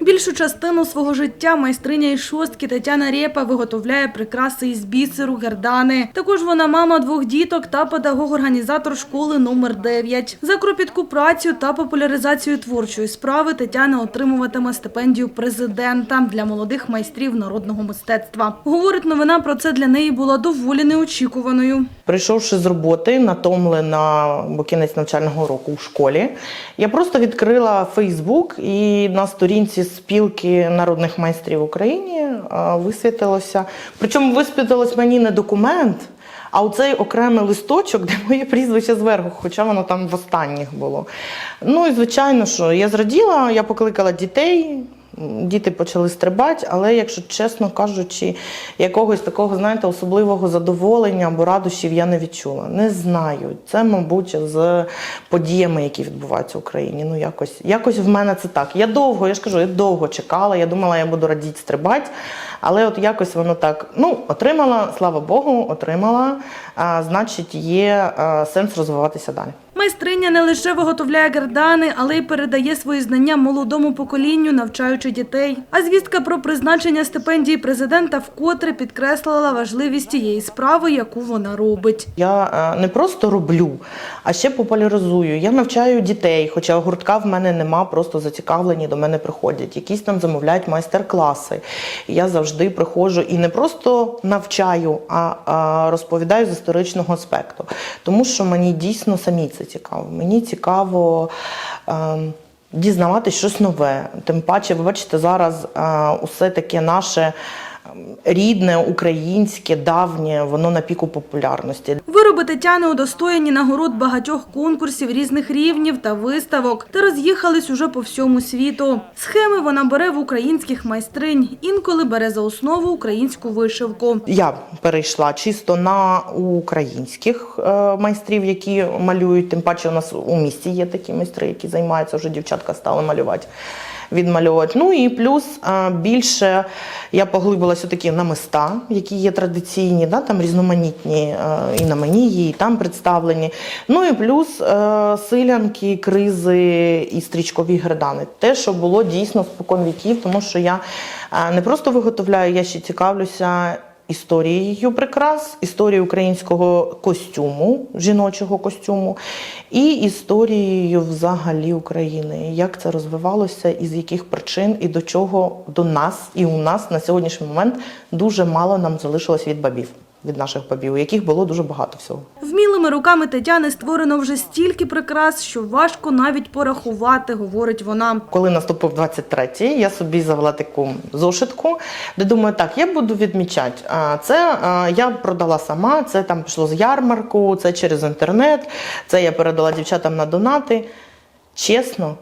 Більшу частину свого життя майстриня із шостки Тетяна Рєпа виготовляє прикраси із бісеру, гердани. Також вона мама двох діток та педагог-організатор школи номер 9. За кропітку працю та популяризацію творчої справи Тетяна отримуватиме стипендію президента для молодих майстрів народного мистецтва. Говорить, новина про це для неї була доволі неочікуваною. Прийшовши з роботи, натомлена, бо кінець навчального року у школі, я просто відкрила Фейсбук і на сторінці спілки народних майстрів в Україні висвітилося. Причому висвітилось мені не документ, а оцей окремий листочок, де моє прізвище зверху, хоча воно там в останніх було. Ну і звичайно, що я зраділа, я покликала дітей. Діти почали стрибати, але, якщо чесно кажучи, якогось такого, знаєте, особливого задоволення або радощів я не відчула. Не знаю. Це, мабуть, з подіями, які відбуваються в Україні. Ну, якось, якось в мене це так. Я довго, я ж кажу, я довго чекала, я думала, я буду радіти стрибати, але от якось воно так. Ну, отримала, слава Богу, отримала. А, значить, є а, сенс розвиватися далі. Майстриня не лише виготовляє гердани, але й передає свої знання молодому поколінню, навчаючи дітей. А звістка про призначення стипендії президента вкотре підкреслила важливість тієї справи, яку вона робить. Я е, не просто роблю, а ще популяризую. Я навчаю дітей, хоча гуртка в мене нема, просто зацікавлені до мене приходять. Якісь там замовляють майстер-класи. Я завжди приходжу і не просто навчаю, а, розповідаю з історичного аспекту. Тому що мені дійсно самі це цікаво. Мені цікаво. ем, Дізнаватись щось нове. Тим паче, ви бачите, зараз е, усе таке наше рідне, українське, давнє, воно на піку популярності. Вироби Тетяни удостоєні нагород багатьох конкурсів різних рівнів та виставок та роз'їхались уже по всьому світу. Схеми вона бере в українських майстринь, інколи бере за основу українську вишивку. Я перейшла чисто на українських е, майстрів, які малюють. Тим паче, у нас у місті є такі майстри, які займаються вже дівчатка стали малювати. Відмальовувати. Ну і плюс більше я поглибилася такі намиста, які є традиційні, да, там різноманітні і на мені є, і там представлені. Ну і плюс силянки, кризи і стрічкові гердани. Те, що було дійсно спокон віків, тому що я не просто виготовляю, я ще цікавлюся історією прикрас, історією українського костюму, жіночого костюму, і історією взагалі України. Як це розвивалося, і з яких причин, і до чого до нас і у нас на сьогоднішній момент дуже мало нам залишилось від бабів, від наших бабів, у яких було дуже багато всього. Вмілими руками Тетяни створено вже стільки прикрас, що важко навіть порахувати, говорить вона. Коли наступив 23-й, я собі завела таку зошитку, де думаю, так, я буду відмічати. А, Це я продала сама, це там пішло з ярмарку, це через інтернет, це я передала дівчатам на донати. Чесно,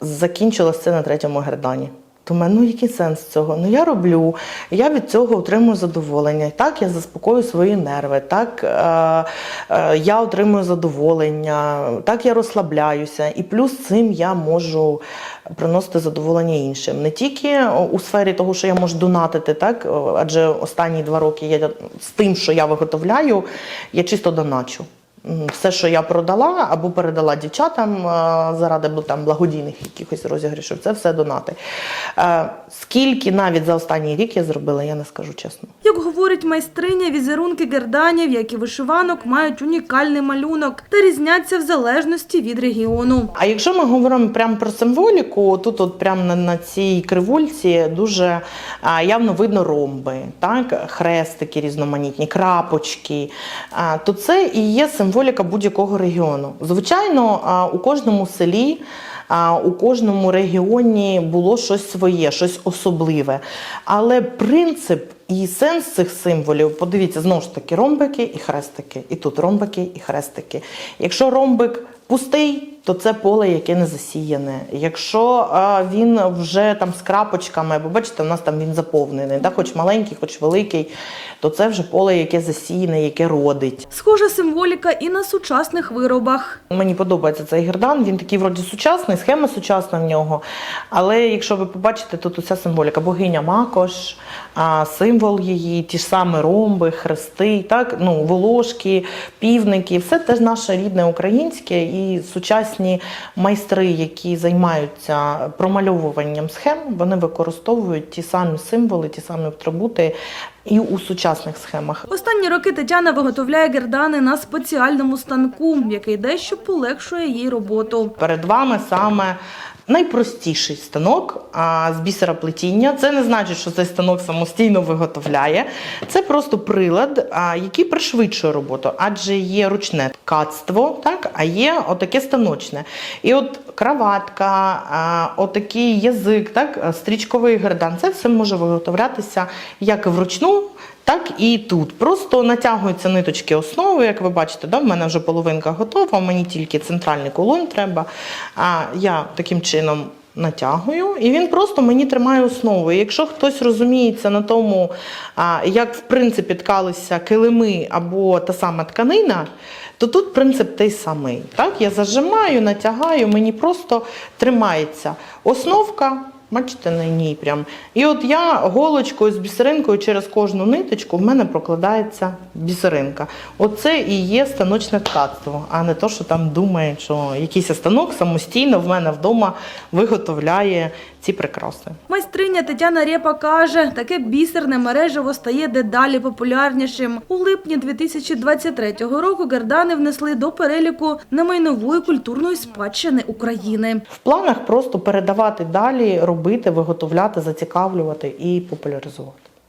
закінчилось це на третьому гердані. Думаю, ну який сенс цього? Ну я роблю, я від цього отримую задоволення. Так я заспокою свої нерви, так е, е, я отримую задоволення, так я розслабляюся, і плюс цим я можу приносити задоволення іншим. Не тільки у сфері того, що я можу донатити, так адже останні два роки я з тим, що я виготовляю, я чисто доначу. Все, що я продала або передала дівчатам е, заради там, благодійних якихось розіграшів, це все донати. Е, Скільки навіть за останній рік я зробила, я не скажу чесно. Як говорить майстриня, візерунки герданів, як і вишиванок, мають унікальний малюнок та різняться в залежності від регіону. А якщо ми говоримо прямо про символіку, тут от прямо на, на цій кривульці дуже а, явно видно ромби, так? хрестики різноманітні, крапочки. А, то це і є символіка будь-якого регіону. Звичайно, у кожному селі. У кожному регіоні було щось своє, щось особливе. Але принцип і сенс цих символів, подивіться, знову ж таки, ромбики і хрестики. І тут ромбики і хрестики. Якщо ромбик пустий, то це поле, яке не засіяне. Якщо а, він вже там з крапочками, бо бачите, у нас там він заповнений, да? хоч маленький, хоч великий, то це вже поле, яке засіяне, яке родить. Схожа символіка і на сучасних виробах. Мені подобається цей гердан, він такий вроді сучасний, схема сучасна в нього. Але якщо ви побачите, тут уся символіка, богиня Макош, а, символ її, ті ж самі ромби, хрести, так, ну, волошки, півники, все теж наше рідне українське і сучасні сучасні майстри, які займаються промальовуванням схем, вони використовують ті самі символи, ті самі атрибути і у сучасних схемах. Останні роки Тетяна виготовляє гердани на спеціальному станку, який дещо полегшує їй роботу. Перед вами саме найпростіший станок а, з бісероплетіння. Це не значить, що цей станок самостійно виготовляє. Це просто прилад, а, який пришвидшує роботу, адже є ручне ткацтво, так, а є отаке станочне. І от краватка, а, отакий язик, так, стрічковий гердан, це все може виготовлятися як вручну. Так і тут. Просто натягуються ниточки основи, як ви бачите, да, в мене вже половинка готова, мені тільки центральний колон треба. А я таким чином натягую, і він просто мені тримає основу. І якщо хтось розуміється на тому, як в принципі ткалися килими або та сама тканина, то тут принцип той самий. Так? Я зажимаю, натягаю, мені просто тримається основка. Бачите, на ній прям. І от я голочкою з бісеринкою через кожну ниточку в мене прокладається бісеринка. Оце і є станочне ткацтво, а не то, що там думають, що якийсь станок самостійно в мене вдома виготовляє ці прикраси. Майстриня Тетяна Рєпа каже, таке бісерне мережево стає дедалі популярнішим. У липні 2023 року гердани внесли до переліку немайнової культурної спадщини України. В планах просто передавати далі, робити, виготовляти, зацікавлювати і популяризувати.